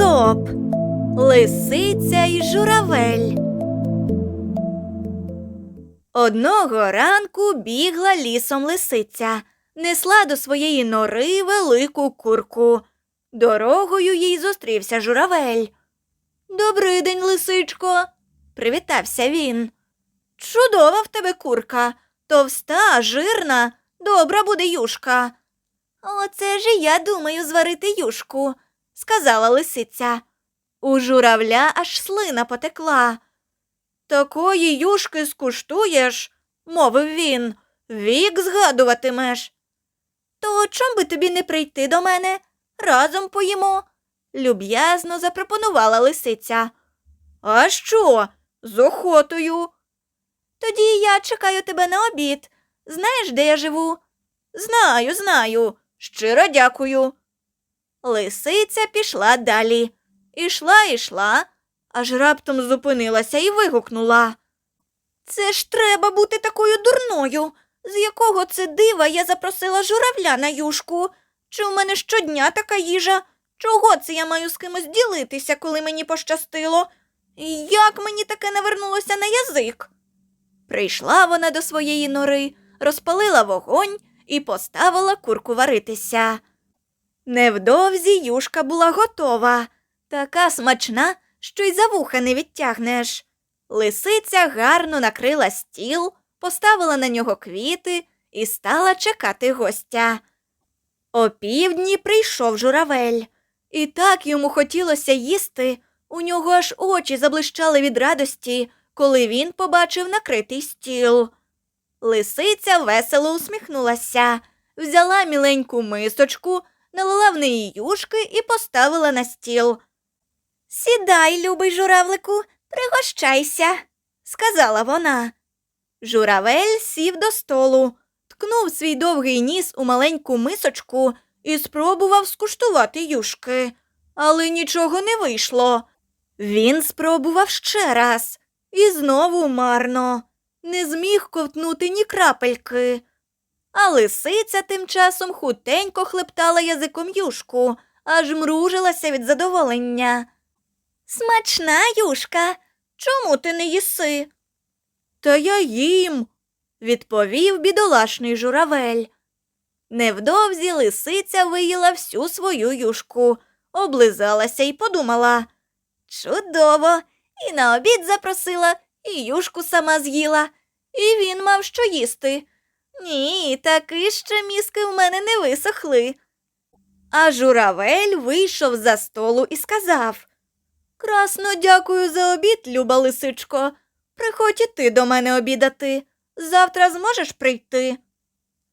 Езоп Лисиця і журавель. Одного ранку бігла лісом лисиця, несла до своєї нори велику курку. Дорогою їй зустрівся журавель. Добрий день, лисичко, привітався він. Чудова в тебе курка, товста, жирна, добра буде юшка. Оце ж і я думаю зварити юшку, сказала лисиця. У журавля аж слина потекла. Такої юшки скуштуєш, мовив він, вік згадуватимеш. То чом би тобі не прийти до мене? Разом поїмо, люб'язно запропонувала лисиця. А що? З охотою. Тоді я чекаю тебе на обід. Знаєш, де я живу? Знаю, знаю. Щиро дякую. Лисиця пішла далі. Ішла, ішла, аж раптом зупинилася і вигукнула. Це ж треба бути такою дурною. З якого це дива я запросила журавля на юшку? Чи в мене щодня така їжа? Чого це я маю з кимось ділитися, коли мені пощастило? Як мені таке навернулося на язик? Прийшла вона до своєї нори, розпалила вогонь і поставила курку варитися. Невдовзі юшка була готова, така смачна, що й за вуха не відтягнеш. Лисиця гарно накрила стіл, поставила на нього квіти і стала чекати гостя. Опівдні прийшов журавель, і так йому хотілося їсти. У нього аж очі заблищали від радості, коли він побачив накритий стіл. Лисиця весело усміхнулася, взяла міленьку мисочку, налила в неї юшки і поставила на стіл. Сідай, любий журавлику, пригощайся, сказала вона. Журавель сів до столу, ткнув свій довгий ніс у маленьку мисочку і спробував скуштувати юшки, але нічого не вийшло. Він спробував ще раз і знову марно, не зміг ковтнути ні крапельки. А лисиця тим часом хутенько хлептала язиком юшку, аж мружилася від задоволення. Смачна юшка, чому ти не їси? Та я їм, відповів бідолашний журавель. Невдовзі лисиця виїла всю свою юшку, облизалася і подумала. Чудово, і на обід запросила, і юшку сама з'їла, і він мав що їсти. Ні, таки ще мізки в мене не висохли. А журавель вийшов за столу і сказав Красно дякую за обід, люба лисичко. Приходь і ти до мене обідати. Завтра зможеш прийти?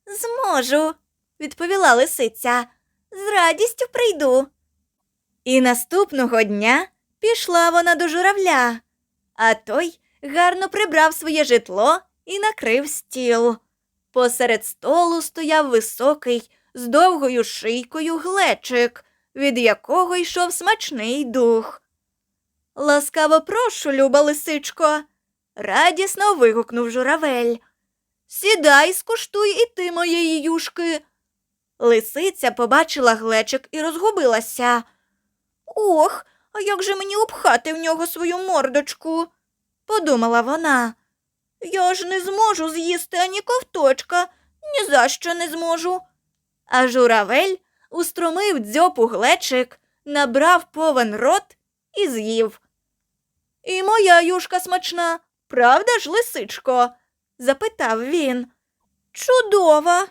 Зможу, відповіла лисиця. З радістю прийду. І наступного дня пішла вона до журавля, а той гарно прибрав своє житло і накрив стіл. Посеред столу стояв високий, з довгою шийкою глечик, від якого йшов смачний дух. Ласкаво прошу, люба лисичко, радісно вигукнув журавель. Сідай, скуштуй і ти моєї юшки. Лисиця побачила глечик і розгубилася. Ох, а як же мені обхати в нього свою мордочку? подумала вона. Я ж не зможу з'їсти ані ковточка, ні за що не зможу. А журавель устромив дзьоб у глечик, набрав повен рот і з'їв. І моя юшка смачна, правда ж, лисичко? запитав він. Чудова,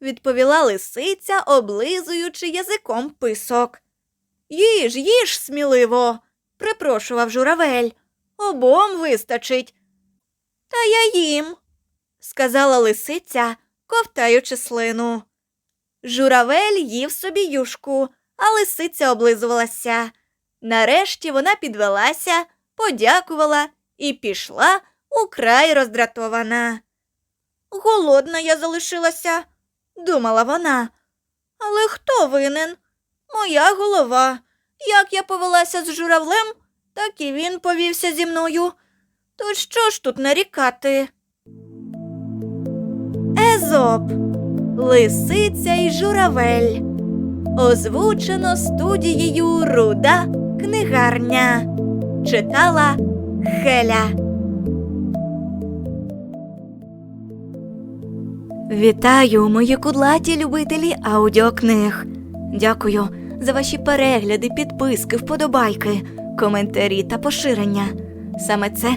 відповіла лисиця, облизуючи язиком писок. Їж, їж сміливо, припрошував журавель. Обом вистачить. Та я їм, сказала лисиця, ковтаючи слину. Журавель їв собі юшку, а лисиця облизувалася. Нарешті вона підвелася, подякувала і пішла украй роздратована. Голодна я залишилася, думала вона. Але хто винен? Моя голова. Як я повелася з журавлем, так і він повівся зі мною. То що ж тут нарікати? Езоп Лисиця і журавель. Озвучено студією Руда Книгарня читала Хеля. Вітаю, мої кудлаті любителі аудіокниг. Дякую за ваші перегляди, підписки, вподобайки, коментарі та поширення. Саме це